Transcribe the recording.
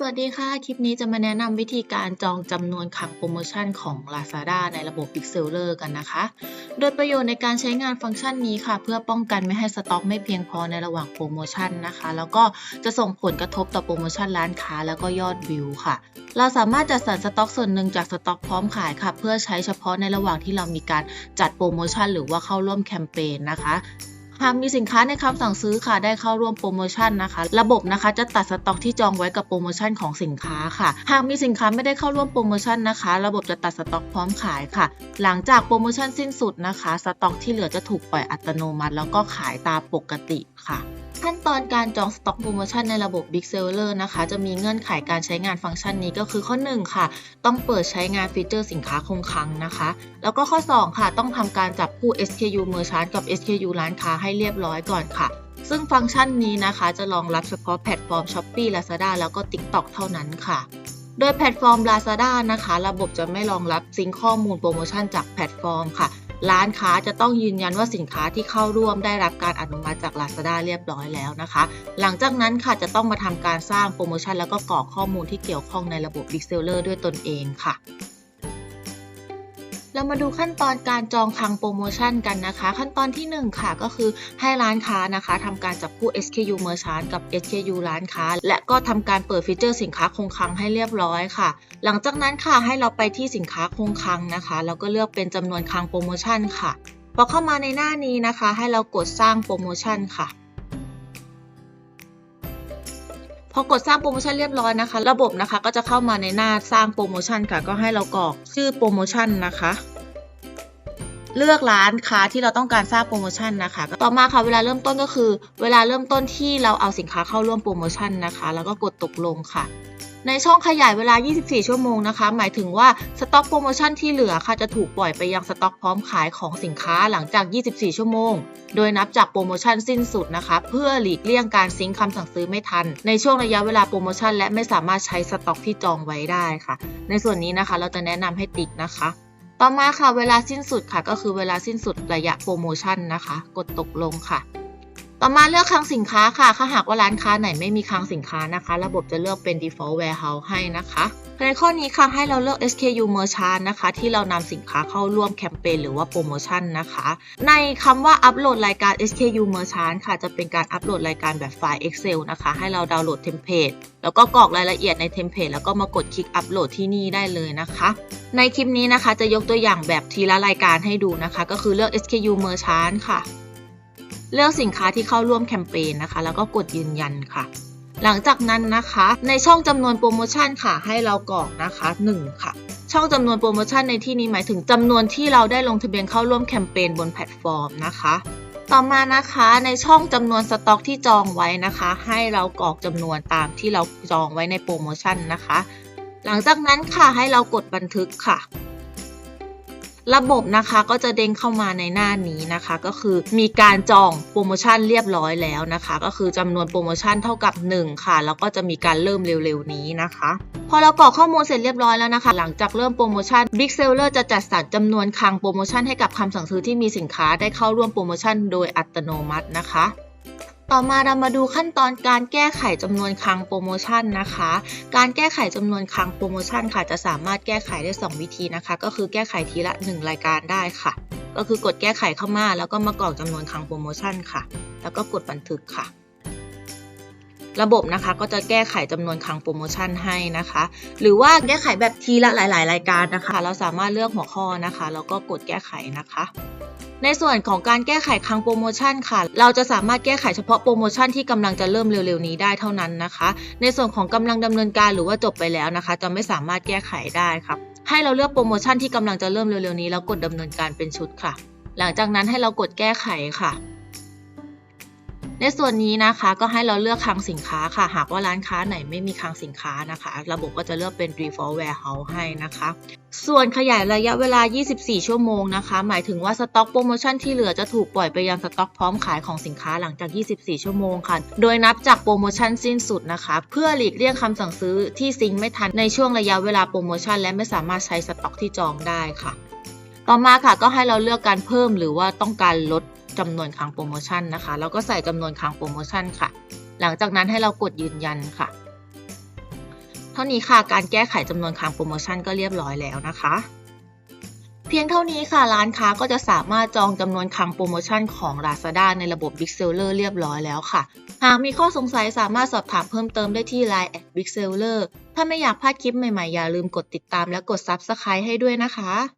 สวัสดีค่ะ คลิปนี้จะมาแนะนำวิธีการจองจำนวนคลังโปรโมชั่นของ Lazada ในระบบ Big Seller กันนะคะ โดยประโยชน์ในการใช้งานฟังก์ชันนี้ค่ะ เพื่อป้องกันไม่ให้สต็อกไม่เพียงพอในระหว่างโปรโมชั่นนะคะ แล้วก็จะส่งผลกระทบต่อโปรโมชั่นร้านค้าแล้วก็ยอดวิวค่ะ เราสามารถจัดสรรสต็อกส่วนหนึ่งจากสต็อกพร้อมขายค่ะ เพื่อใช้เฉพาะในระหว่างที่เรามีการจัดโปรโมชั่นหรือว่าเข้าร่วมแคมเปญนะคะ หากมีสินค้าในคำสั่งซื้อค่ะ ได้เข้าร่วมโปรโมชั่นนะคะ ระบบนะคะจะตัดสต็อกที่จองไว้กับโปรโมชั่นของสินค้าค่ะ หากมีสินค้าไม่ได้เข้าร่วมโปรโมชั่นนะคะ ระบบจะตัดสต็อกพร้อมขายค่ะ หลังจากโปรโมชั่นสิ้นสุดนะคะ สต็อกที่เหลือจะถูกปล่อยอัตโนมัติ แล้วก็ขายตามปกติค่ะ ขั้นตอนการจองสต็อกโปรโมชั่นในระบบ Big Seller นะคะ จะมีเงื่อนไขการใช้งานฟังก์ชันนี้ก็คือข้อ 1 ค่ะ ต้องเปิดใช้งานฟีเจอร์สินค้าคงคลังนะคะ แล้วก็ข้อ 2 ค่ะ ต้องทำการจับคู่ SKU Merchant กับ SKU ร้านค้าให้เรียบร้อยก่อนค่ะ ซึ่งฟังก์ชันนี้นะคะ จะรองรับเฉพาะแพลตฟอร์ม Shopee Lazada แล้วก็ TikTok เท่านั้นค่ะโดยแพลตฟอร์ม Lazada นะคะ ระบบจะไม่รองรับซิงข้อมูลโปรโมชั่นจากแพลตฟอร์มค่ะ ร้านค้าจะต้องยืนยันว่าสินค้าที่เข้าร่วมได้รับการอนุมัติจาก Lazada เรียบร้อยแล้วนะคะ หลังจากนั้นค่ะจะต้องมาทำการสร้างโปรโมชั่นแล้วก็กรอกข้อมูลที่เกี่ยวข้องในระบบ Big Seller ด้วยตนเองค่ะ เรามาดูขั้นตอนการจองคลังโปรโมชั่นกันนะคะ ขั้นตอนที่ 1 ค่ะก็คือให้ร้านค้านะคะทำการจับคู่ SKU Merchant กับ SKU ร้านค้า และก็ทำการเปิดฟีเจอร์สินค้าคงคลังให้เรียบร้อยค่ะ หลังจากนั้นค่ะให้เราไปที่สินค้าคงคลังนะคะแล้วก็เลือกเป็นจำนวนคลังโปรโมชั่นค่ะพอเข้ามาในหน้านี้นะคะ ให้เรากดสร้างโปรโมชั่นค่ะ พอกดสร้างโปรโมชั่นเรียบร้อยนะคะ ระบบนะคะก็จะเข้ามาในหน้าสร้างโปรโมชั่นค่ะ ก็ให้เรากรอกชื่อโปรโมชั่นนะคะเลือกร้านค้าที่เราต้องการสร้างโปรโมชั่นนะคะ ต่อมาค่ะเวลาเริ่มต้นก็คือ เวลาเริ่มต้นที่เราเอาสินค้าเข้าร่วมโปรโมชั่นนะคะ แล้วก็กดตกลงค่ะ ในช่องขยายเวลา 24 ชั่วโมงนะคะ หมายถึงว่าสต็อกโปรโมชั่นที่เหลือค่ะจะถูกปล่อยไปยังสต็อกพร้อมขายของสินค้าหลังจาก 24 ชั่วโมง โดยนับจากโปรโมชั่นสิ้นสุดนะคะ เพื่อหลีกเลี่ยงการซิงค์คำสั่งซื้อไม่ทัน ในช่วงระยะเวลาโปรโมชั่นและไม่สามารถใช้สต็อกที่จองไว้ได้ค่ะ ในส่วนนี้นะคะเราจะแนะนำให้ติ๊กนะคะ ต่อมาค่ะเวลาสิ้นสุดค่ะ ก็คือเวลาสิ้นสุดระยะโปรโมชั่นนะคะ กดตกลงค่ะ ต่อมาเลือกคลังสินค้าค่ะถ้าหากว่าร้านค้าไหนไม่มีคลังสินค้านะคะ ระบบจะเลือกเป็น default warehouse ให้นะคะในข้อนี้ค่ะให้เราเลือก SKU merchant นะคะ ที่เรานำสินค้าเข้าร่วมแคมเปญหรือว่าโปรโมชั่นนะคะ ในคำว่าอัปโหลดรายการ SKU merchant ค่ะ จะเป็นการอัปโหลดรายการแบบไฟล์ Excel นะคะ ให้เราดาวน์โหลดเทมเพลตแล้วก็กรอกรายละเอียดในเทมเพลตแล้วก็มากดคลิกอัปโหลดที่นี่ได้เลยนะคะ ในคลิปนี้นะคะจะยกตัวอย่างแบบทีละรายการให้ดูนะคะ ก็คือเลือก SKU merchant ค่ะ เลือกสินค้าที่เข้าร่วมแคมเปญนะคะ แล้วก็กดยืนยันค่ะ หลังจากนั้นนะคะ ในช่องจำนวนโปรโมชั่นค่ะ ให้เรากรอกนะคะ 1 ค่ะ ช่องจำนวนโปรโมชั่นในที่นี้หมายถึงจำนวนที่เราได้ลงทะเบียนเข้าร่วมแคมเปญบนแพลตฟอร์มนะคะต่อมานะคะในช่องจำนวนสต็อกที่จองไว้นะคะ ให้เรากรอกจำนวนตามที่เราจองไว้ในโปรโมชั่นนะคะ หลังจากนั้นค่ะให้เรากดบันทึกค่ะ ระบบนะคะก็จะเด้งเข้ามาในหน้านี้นะคะ ก็คือมีการจองโปรโมชั่นเรียบร้อยแล้วนะคะ ก็คือจำนวนโปรโมชั่นเท่ากับ 1 ค่ะ แล้วก็จะมีการเริ่มเร็วๆนี้นะคะ พอเรากรอกข้อมูลเสร็จเรียบร้อยแล้วนะคะ หลังจากเริ่มโปรโมชั่น Big Seller จะจัดสรรจำนวนคลังโปรโมชั่นให้กับคำสั่งซื้อที่มีสินค้าได้เข้าร่วมโปรโมชั่นโดยอัตโนมัตินะคะ ต่อมาเรามาดูขั้นตอนการแก้ไขจำนวนครั้งโปรโมชั่นนะคะ การแก้ไขจำนวนครั้งโปรโมชั่นค่ะ จะสามารถแก้ไขได้ 2 วิธีนะคะ ก็คือแก้ไขทีละ 1 รายการได้ค่ะ ก็คือกดแก้ไขเข้ามา แล้วก็มากรอกจำนวนครั้งโปรโมชั่นค่ะ แล้วก็กดบันทึกค่ะ ระบบนะคะ ก็จะแก้ไขจำนวนคลังโปรโมชั่นให้นะคะ หรือว่าแก้ไขแบบทีละหลาย ๆ รายการนะคะ เราสามารถเลือกหัวข้อนะคะ แล้วก็กดแก้ไขนะคะในส่วนของการแก้ไขคลังโปรโมชั่นค่ะ เราจะสามารถแก้ไขเฉพาะโปรโมชั่นที่กำลังจะเริ่มเร็วๆนี้ได้เท่านั้นนะคะ ในส่วนของกำลังดำเนินการหรือว่าจบไปแล้วนะคะ จะไม่สามารถแก้ไขได้ครับ ให้เราเลือกโปรโมชั่นที่กำลังจะเริ่มเร็วๆนี้แล้วกดดำเนินการเป็นชุดค่ะ หลังจากนั้นให้เรากดแก้ไขค่ะ ในส่วนนี้นะคะก็ให้เราเลือกคลังสินค้าค่ะ หากว่าร้านค้าไหนไม่มีคลังสินค้านะคะ ระบบก็จะเลือกเป็น default warehouse ให้นะคะ ส่วนขยายระยะเวลา 24 ชั่วโมงนะคะ หมายถึงว่าสต็อกโปรโมชั่นที่เหลือจะถูกปล่อยไปยังสต็อกพร้อมขายของสินค้าหลังจาก 24 ชั่วโมงค่ะ โดยนับจากโปรโมชั่นสิ้นสุดนะคะ เพื่อหลีกเลี่ยงคำสั่งซื้อที่ซิงไม่ทันในช่วงระยะเวลาโปรโมชั่นและไม่สามารถใช้สต็อกที่จองได้ค่ะ ต่อมาค่ะก็ให้เราเลือกการเพิ่มหรือว่าต้องการลด จำนวนครั้งโปรโมชั่นนะคะแล้วก็ใส่จำนวนครั้งโปรโมชั่นค่ะ หลังจากนั้นให้เรากดยืนยันค่ะ เท่านี้ค่ะการแก้ไขจำนวนครั้งโปรโมชั่นก็เรียบร้อยแล้วนะคะ เพียงเท่านี้ค่ะร้านค้าก็จะสามารถจองจำนวนครั้งโปรโมชั่นของ Lazada ในระบบ Big Seller เรียบร้อยแล้วค่ะ หากมีข้อสงสัยสามารถสอบถามเพิ่มเติมได้ที่ Line at Big Seller ถ้าไม่อยากพลาดคลิปใหม่ๆอย่าลืมกดติดตามและกด Subscribe ให้ด้วยนะคะ